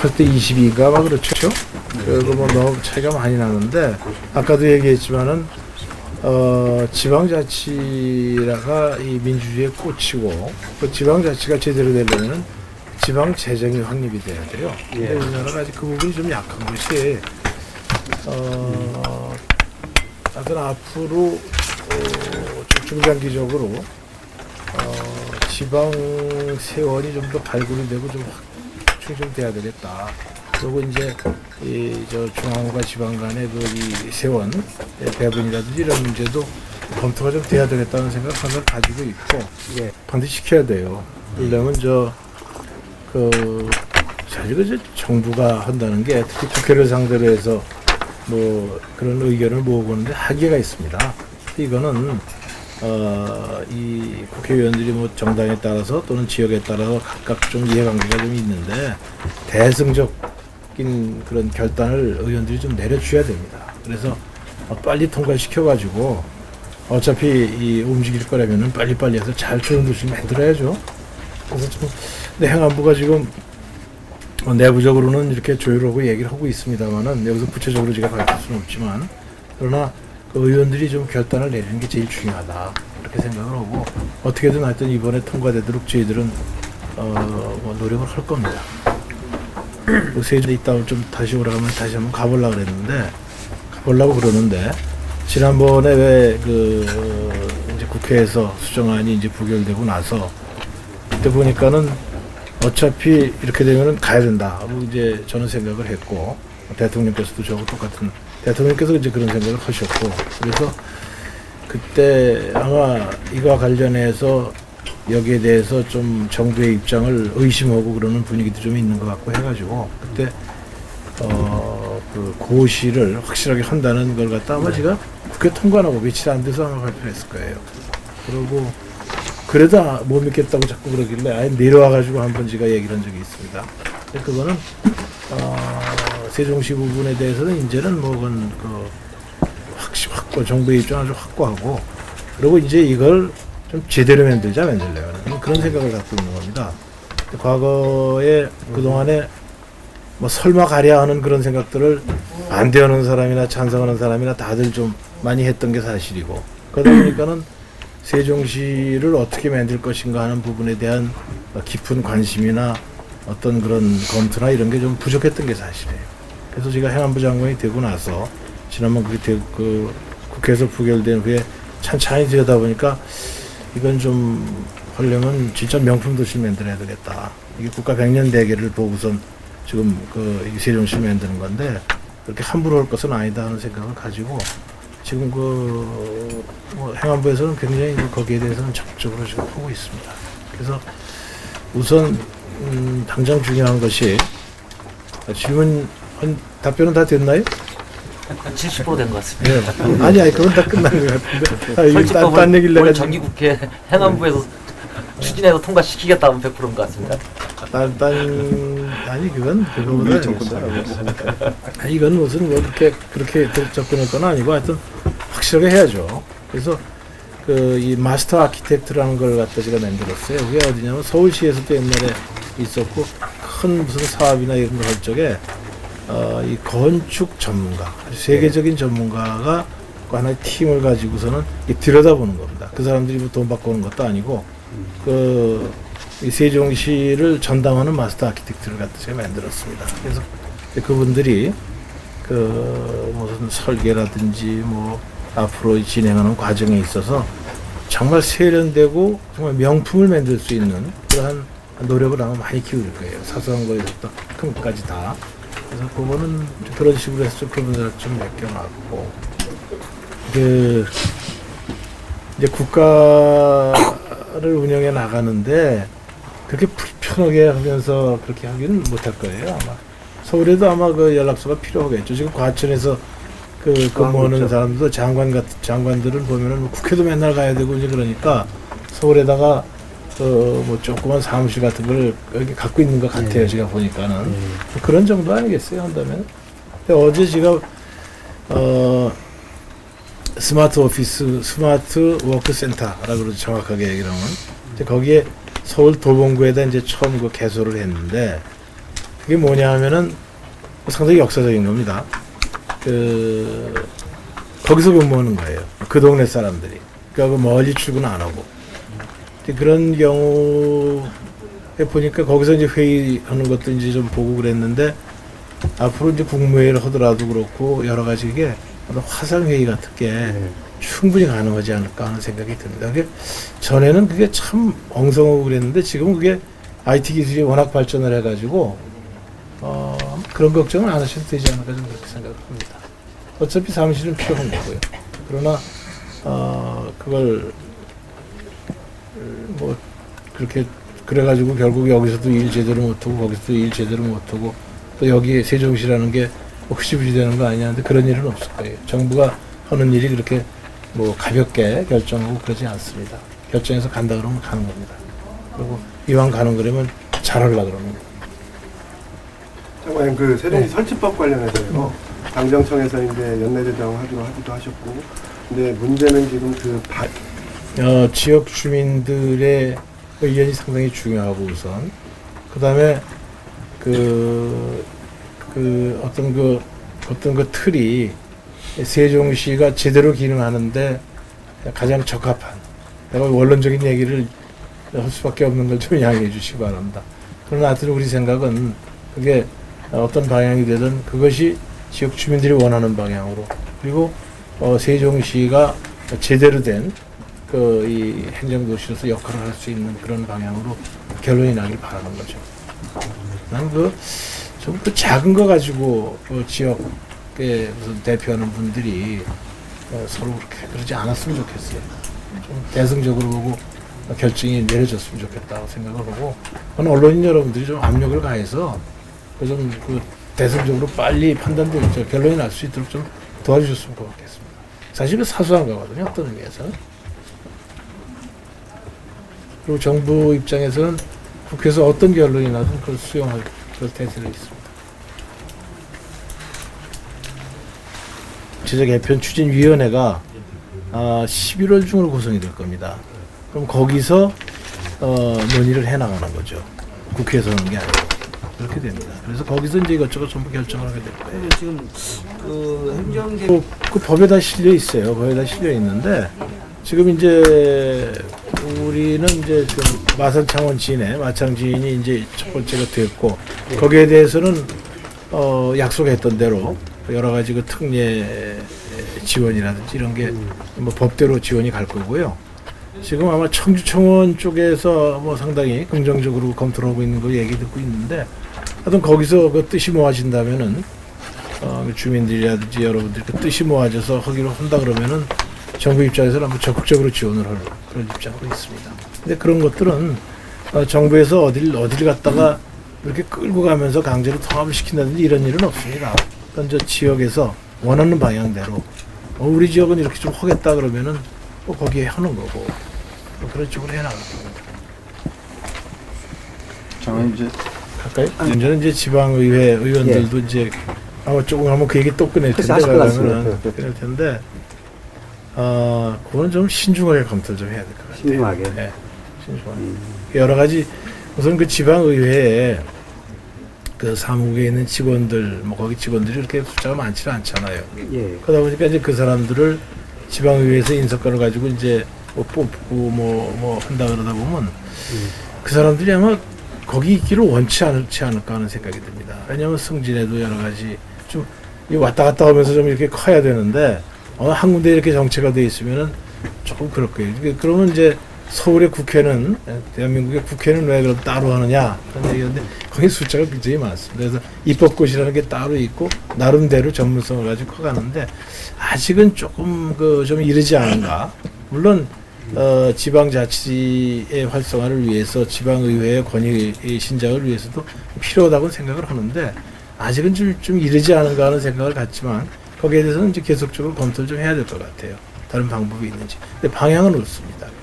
18대 22인가 막 그렇죠. 그리고 뭐 너무 차이가 많이 나는데 아까도 얘기했지만은 어, 지방자치가 이 민주주의의 꽃이고 그 지방자치가 제대로 되려면은 지방 재정이 확립이 돼야 돼요. 근데 우리나라가 아직 그 부분이 좀 약한 것이 어, 하여튼 앞으로 어, 좀 중장기적으로 어, 지방 세원이 좀 더 발굴이 되고 좀 확 충좀 돼야 되겠다. 그리고 이제 이 저 중앙과 지방 간의 그이 세원 배분이라든지 이런 문제도 검토가 좀 돼야 되겠다는 생각 항상 가지고 있고 예. 반드시 시켜야 돼요. 그러려면 저그 사실 그 정부가 한다는 게 특히 국회를 상대로 해서 뭐 그런 의견을 모으고는데 한계가 있습니다. 이거는 어, 이 국회의원들이 뭐 정당에 따라서 또는 지역에 따라서 각각 좀 이해관계가 좀 있는데 대승적인 그런 결단을 의원들이 좀 내려줘야 됩니다. 그래서 어, 빨리 통과시켜가지고 어차피 이 움직일 거라면은 빨리빨리 해서 잘 좋은 도시 만들어야죠. 그래서 좀 근데 행안부가 지금 어, 내부적으로는 이렇게 조율하고 얘기를 하고 있습니다만은 여기서 구체적으로 제가 밝힐 수는 없지만 그러나 그 의원들이 좀 결단을 내리는 게 제일 중요하다 이렇게 생각을 하고 어떻게든 하여튼 이번에 통과되도록 저희들은 어, 뭐 노력을 할 겁니다. 그 세주에 있다 좀 다시 오라가면 다시 한번 가보려고 그랬는데 가보려고 그러는데 지난번에 왜그 이제 국회에서 수정안이 이제 부결되고 나서 그때 보니까는 어차피 이렇게 되면은 가야 된다. 이제 저는 생각을 했고 대통령께서도 저하고 똑같은 대통령께서 이제 그런 생각을 하셨고 그래서 그때 아마 이와 관련해서 여기에 대해서 좀 정부의 입장을 의심하고 그러는 분위기도 좀 있는 것 같고 해가지고 그때 어 그 고시를 확실하게 한다는 걸 갖다 아마 제가 국회 통과하고 며칠 안 돼서 아마 발표했을 거예요. 그리고 그래도 아- 못 믿겠다고 자꾸 그러길래 아예 내려와가지고 한번 제가 얘기를 한 적이 있습니다. 근데 그거는 어, 세종시 부분에 대해서는 이제는 뭐 그건 그 확고 정부의 입장 아주 확고하고 그리고 이제 이걸 좀 제대로 만들자 만들려면 그런 생각을 갖고 있는 겁니다. 과거에 그 동안에 뭐 설마 가랴 하는 그런 생각들을 반대하는 사람이나 찬성하는 사람이나 다들 좀 많이 했던 게 사실이고 그러다 보니까는 세종시를 어떻게 만들 것인가 하는 부분에 대한 깊은 관심이나 어떤 그런 검토나 이런 게 좀 부족했던 게 사실이에요. 그래서 제가 행안부 장관이 되고 나서 지난번 그게 되, 그 국회에서 부결된 후에 찬찬히 들여다 보니까 이건 좀 하려면 진짜 명품 도시를 만들어야 되겠다. 이게 국가 백년 대계를 보고선 지금 그이 세종시를 만드는 건데 그렇게 함부로 할 것은 아니다 하는 생각을 가지고 지금 그 뭐 행안부에서는 굉장히 그 거기에 대해서는 적극적으로 지금 하고 있습니다. 그래서 우선 음, 당장 중요한 것이 질문 한 답변은 다 됐나요? 한 70%된 것 같습니다. 네. 아니 아니 그건 다 끝난 것 같은데. 아, 이게 딴, 설치법을 딴 얘기를 내가 정기국회 행안부에서 추진해서 통과시키겠다 하면 100%인 것 같습니다. 딴, 딴, 아니, 그건, 그거보다. 아니겠어요. 아니, 이건 무슨, 뭐, 그렇게, 그렇게 접근할 건 아니고, 하여튼, 확실하게 해야죠. 그래서, 그, 이 마스터 아키텍트라는 걸 갖다 제가 만들었어요. 그게 어디냐면, 서울시에서도 옛날에 있었고, 큰 무슨 사업이나 이런 거 할 적에, 어, 이 건축 전문가, 세계적인 전문가가 그 하나의 팀을 가지고서는 이 들여다보는 겁니다. 그 사람들이 뭐 돈 받고 오는 것도 아니고, 그, 이 세종시를 전담하는 마스터 아키텍트를 갖다 제가 만들었습니다. 그래서 그분들이 그 무슨 설계라든지 뭐 앞으로 진행하는 과정에 있어서 정말 세련되고 정말 명품을 만들 수 있는 그러한 노력을 아마 많이 기울일 거예요. 사소한 거에서부터 큰 것까지 다. 그래서 그거는 그런 식으로 해서 좀 그분들 좀 맡겨놨고 그 이제 국가를 운영해 나가는데 그렇게 불편하게 하면서 그렇게 하기는 못할 거예요 아마. 서울에도 아마 그 연락소가 필요하겠죠. 지금 과천에서 그 근무하는 사람도 장관 같은 장관들은 보면은 뭐 국회도 맨날 가야 되고 이제 그러니까 서울에다가 그뭐 조그만 사무실 같은 걸 여기 갖고 있는 것 같아요 제가 보니까는 뭐 그런 정도 아니겠어요 한다면 근데 어제 제가 어 스마트 오피스 스마트 워크 센터라고 그러죠 정확하게 얘기를 하면 이제 거기에 서울 도봉구에다 이제 처음 그 개소를 했는데 그게 뭐냐 하면은 상당히 역사적인 겁니다. 그 거기서 근무하는 거예요. 그 동네 사람들이. 그러니까 그 멀리 출근 안 하고. 그런 경우에 보니까 거기서 이제 회의하는 것도 이제 좀 보고 그랬는데 앞으로 이제 국무회의를 하더라도 그렇고 여러 가지 이게 어떤 화상 회의 같은 게 네. 충분히 가능하지 않을까 하는 생각이 듭니다. 그게 전에는 그게 참 엉성하고 그랬는데 지금 그게 IT 기술이 워낙 발전을 해가지고 어, 그런 걱정은 안 하셔도 되지 않을까 좀 그렇게 생각을 합니다. 어차피 사무실은 필요한 거고요. 그러나 어, 그걸 뭐 그렇게 그래가지고 결국 여기서도 일 제대로 못하고 거기서도 일 제대로 못하고 또 여기 세종시라는 게 흐지부지 되는 거 아니냐 근데 그런 일은 없을 거예요. 정부가 하는 일이 그렇게 뭐 가볍게 결정하고 그러지 않습니다. 결정해서 간다 그러면 가는 겁니다. 그리고 이왕 가는 거라면 잘하려고 그러는 거예요. 장관님 그 세종시 네. 설치법 관련해서요. 당정청에서 이제 연내대장 하기로 하기도 하셨고, 근데 문제는 지금 그 바, 어, 지역 주민들의 의견이 상당히 중요하고 우선 그 다음에 그, 그 어떤 그 어떤 그 틀이 세종시가 제대로 기능하는데 가장 적합한 내가 원론적인 얘기를 할 수밖에 없는 걸 좀 양해해 주시기 바랍니다. 그러나 하여튼 우리 생각은 그게 어떤 방향이 되든 그것이 지역 주민들이 원하는 방향으로 그리고 어, 세종시가 제대로 된 그 이 행정도시로서 역할을 할 수 있는 그런 방향으로 결론이 나길 바라는 거죠. 난 그 좀그 작은 거 가지고 그 지역에 무슨 대표하는 분들이 어, 서로 그렇게 그러지 않았으면 좋겠어요. 좀 대승적으로 보고 결정이 내려졌으면 좋겠다고 생각을 하고 저는 언론인 여러분들이 좀 압력을 가해서 그좀그 대승적으로 빨리 판단될 저 결론이 날 수 있도록 좀 도와주셨으면 고맙겠습니다. 사실 그 사소한 거거든요. 어떤 의미에서는. 그리고 정부 입장에서는 국회에서 어떤 결론이 나든 그걸 수용할 그럴 태세로 있습니다. 지적 개편 추진위원회가 아, 11월 중으로 구성이 될 겁니다. 그럼 거기서 어, 논의를 해 나가는 거죠. 국회에서 하는 게 아니고 그렇게 됩니다. 그래서 거기서 이제 이것저것 전부 결정을 하게 될 거예요. 지금 그 행정개 그, 그 법에 다 실려 있어요. 법에 다 실려 있는데 지금 이제 우리는 이제 지금 마산 창원 지인의 마창 지인이 이제 첫 번째가 됐고 거기에 대해서는 어 약속했던 대로 여러 가지 그 특례 지원이라든지 이런 게 뭐 법대로 지원이 갈 거고요. 지금 아마 청주청원 쪽에서 뭐 상당히 긍정적으로 검토를 하고 있는 거 얘기 듣고 있는데 하여튼 거기서 그 뜻이 모아진다면은 어, 그 주민들이라든지 여러분들 그 뜻이 모아져서 하기로 한다 그러면은 정부 입장에서는 한번 적극적으로 지원을 할 그런 입장으로 있습니다. 근데 그런 것들은 어, 정부에서 어딜 어딜 갔다가 이렇게 끌고 가면서 강제로 통합을 시킨다든지 이런 일은 없습니다. 그건 저 지역에서 원하는 방향대로 어, 우리 지역은 이렇게 좀 하겠다 그러면은 뭐 거기에 하는 거고 뭐 그런 쪽으로 해나갈 겁니다. 장관님 이제 가까이? 저는 이제 지방의회 의원들도 이제 아마 조금 하면 그 얘기 또 꺼낼 텐데 그러면은. 꺼낼 텐데 어 그거는 좀 신중하게 검토를 좀 해야 될 것 같아요. 신중하게. 네, 신중하게. 여러 가지 우선 그 지방 의회에 그 사무국에 있는 직원들 뭐 거기 직원들이 그렇게 숫자가 많지는 않잖아요. 예. 그러다 보니까 이제 그 사람들을 지방 의회에서 인석권을 가지고 이제 뭐 뽑고 뭐, 뭐 한다 그러다 보면 그 사람들이 아마 거기 있기를 원치 않지 않을까 하는 생각이 듭니다. 왜냐하면 승진에도 여러 가지 좀이 왔다 갔다 하면서 좀 이렇게 커야 되는데 어느 한 군데 이렇게 정체가 돼 있으면은 조금 그럴 거예요. 그러면 이제 서울의 국회는 대한민국의 국회는 왜 그럼 따로 하느냐 그런 얘기인데 거기 숫자가 굉장히 많습니다. 그래서 입법고시라는 게 따로 있고 나름대로 전문성을 가지고 커가는데 아직은 조금 그 좀 이르지 않은가. 물론 어, 지방자치의 활성화를 위해서 지방의회의 권위 신장을 위해서도 필요하다고 생각을 하는데 아직은 좀, 좀 이르지 않은가 하는 생각을 갖지만 거기에 대해서는 이제 계속적으로 검토를 좀 해야 될 것 같아요. 다른 방법이 있는지. 근데 방향은. 방향은.